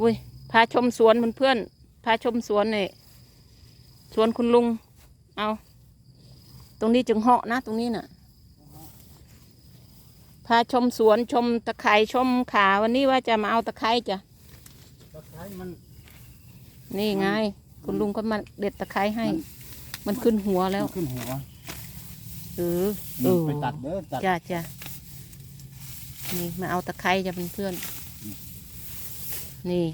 อุ้ยพาชมสวนเพื่อนๆพาชมสวนเนี่ยสวนคุณลุง เอา ตรงนี้จึงเหาะนะ ตรงนี้น่ะ พาชมสวนชมตะไคร้ชมขาวันนี้ว่าจะมาเอาตะไคร้จ้ะตะไคร้มัน นี่ไง คุณลุงก็มาเด็ดตะไคร้ให้ มันขึ้นหัวแล้วมันขึ้นหัว เออเอมันอไปตัดเด้อตัดจ้าจ้านี่มาเอาตะไคร้จะเป็นเพื่อน นี่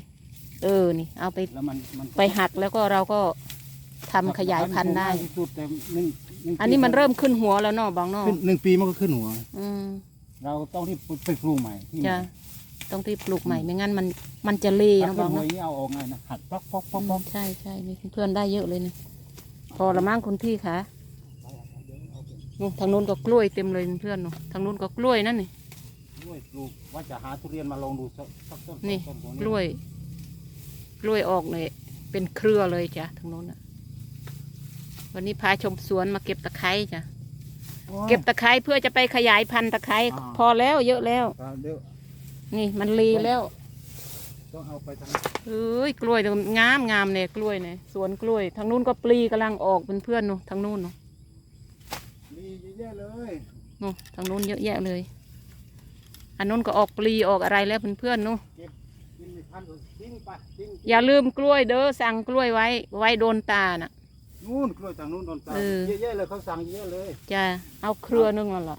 เออนี่เอาไปแล้วมันมันไปหักแล้วก็เราก็ทำขยายพันธุ์ได้ตะคร้มันคงง่ายที่สุดแต่หนึ่งหงอันนี้มันเริ่มขึ้นหัวแล้วเนาะบางเนาะขึ้นหนึ่งปีมันก็ขึ้นหัว อืมเราต้องที่ไปปลูกใหม่ที่จ้าใหม่ต้องที่ปลูกใหม่ไม่งั้นมันมันจะเลถ้าเนาะขึ้บานงหัวเนาะ อย่างนี้เอาออกไงนะหัดป๊อกป๊อกป๊อกป๊อกใช่ใช่มีเพื่อนได้เยอะเลยนะพอละมั้งคุณพี่คะนู่นทางนู้นก็กล้วยเต็มเลยเพื่อนนู่นทางนู้นก็กล้วยนั่นนี่ก ล้วยปลูกว่าจะหาทุเรียนมาลองดูสักสักต้นนี่สองต้นกล้วย กล้วยออกเลย เป็นเครือเลยจ้ะทางนู้นอะ วันนี้พาชมสวนมาเก็บตะไคร้จ้ะ โอ้ย เก็บตะไคร้เพื่อจะไปขยายพันธุ์ตะไคร้อ่า พอแล้วเยอะแล้วเอาเดี๋ยวนี่มันรีแล้วต้องเอาไปทางเอ้ยกล้วยเนี่ยงามงามเนี่ยกล้วยเนี่ยสวนกล้วย ทางนู้นก็ปลีกำลังออกเป็นเพื่อนนู่นทางนู้นนู่นมีเยอะๆเลย นู่นทางนู้นเยอะแยะเลย อันนู้นก็ออกปลีออกอะไรแล้วเพื่อนๆนู่นกินไม่ทันก็ทิ้งไปทิ้งอย่าลืมกล้วยเด้อสั่งกล้วยไว้ ไว้โดนตาน่ะนู่นกล้วยทางนู้นโดนตามเออเยอะๆเลยเขาสั่งเยอะเลยจะเอาเครือนึงนั่นแหละ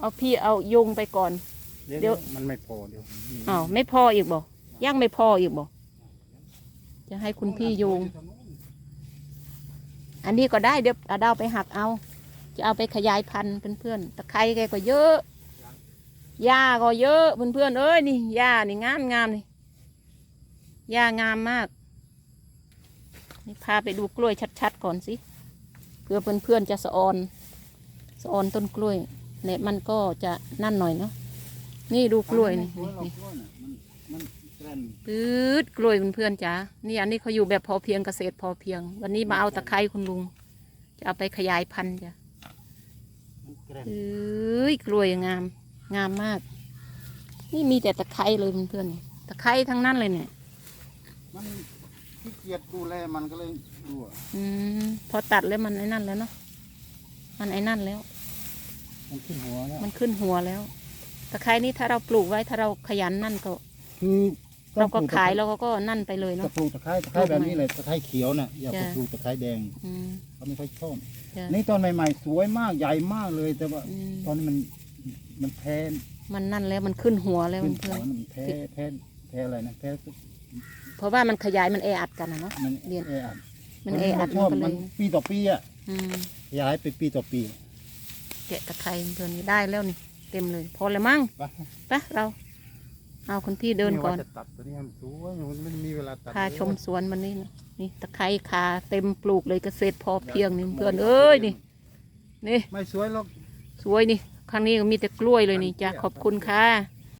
เอาพี่เอายุงไปก่อน เดี๋ยวมันไม่พอเดี๋ยวอ้าวไม่พออีกบ่ยังไม่พออีกบ่จะให้คุณพี่ยุงอันนี้ก็ได้เดี๋ยวเอาดาวไปหักเอา จะเอาไปขยายพันธุ์เพื่อนๆตะไคร้แกก็เยอะ หญ้าก็เยอะเพื่อนๆเอ้ยนี่หญ้านี่งามงามนี่หญ้างามมาก นี่พาไปดูกล้วยชัดๆก่อนสิเพื่อเพื่อนๆจะสะออนสะออนต้นกล้วยเนี่ยมันก็จะนั่นหน่อยเนาะนี่ดูกล้วยนี่นี่กล้วยน่ะมันมันแกรนปื๊ดกล้วยเพื่อนๆจ๋านี่อันนี้เขาอยู่แบบพอเพียงเกษตรพอเพียง วันนี้มาเอาตะไคร้คุณลุง จะเอาไปขยายพันธุ์จ้ะเอ้ยกล้วยงาม งามมาก นี่มีแต่ตะไคร้เลยเพื่อนๆตะไคร้ทั้งนั้นเลยเนี่ยมันขี้เกียจดูแลมันก็เลยดูอะอืมพอตัดแล้วมันไอ้นั่นแล้วเนาะมันไอ้นั่นแล้ว มันขึ้นหัวแล้วมันขึ้นหัวแล้ว ตะไคร้นี่ถ้าเราปลูกไว้ถ้าเราขยันนั่นก็ คือเราก็ต้องปลูขายเราก็นั่นไปเลยตะเนาะปลูกตะไคร้ตะไคร้แบบนี้เลยตะไคร้เขียวน่ะอย่าไปจ้ะ ปลูกตะไคร้แดงอืมเขาไม่ค่อยชอบจ้ะนี่ตอนใหม่ๆ สวยมากใหญ่มากเลยแต่ว่าอืมตอนนี้มัน มันแพ้มันนั่นแล้วมันขึ้นหัวแล้วขึ้นเพื่หัอวนมันแพ้แพ้แพ้อะไรนะแพ้ๆเพราะว่ามันขยายมันแออัดกันนะเนาะ มันเรียน แออัดมันแออัดชมัอนบก็เลมันยปีต่อปีอะอืมย้ายไปปีต่อปีแกะตะไคร้เพื่อนนี่ได้แล้วนี่ เต็มเลย พอแล้วมั้งไปไปเรา เอาคนพี่เดินก่อน ว่าจะตัดตัวนี้ให้มันสวยมันไม่มีเวลาตัดพาชมสวนมันนี่นะนี่ตะไคร้คาเต็มปลูกเลยเกษตรพอเพียงนี่เพื่อนเอ้ยนี่นี่ ไม่สวยหรอกสวยนี่ ครั้งนี้ก็มีแต่กล้วยเลยนี่จ้ะขอบคุณค่ะ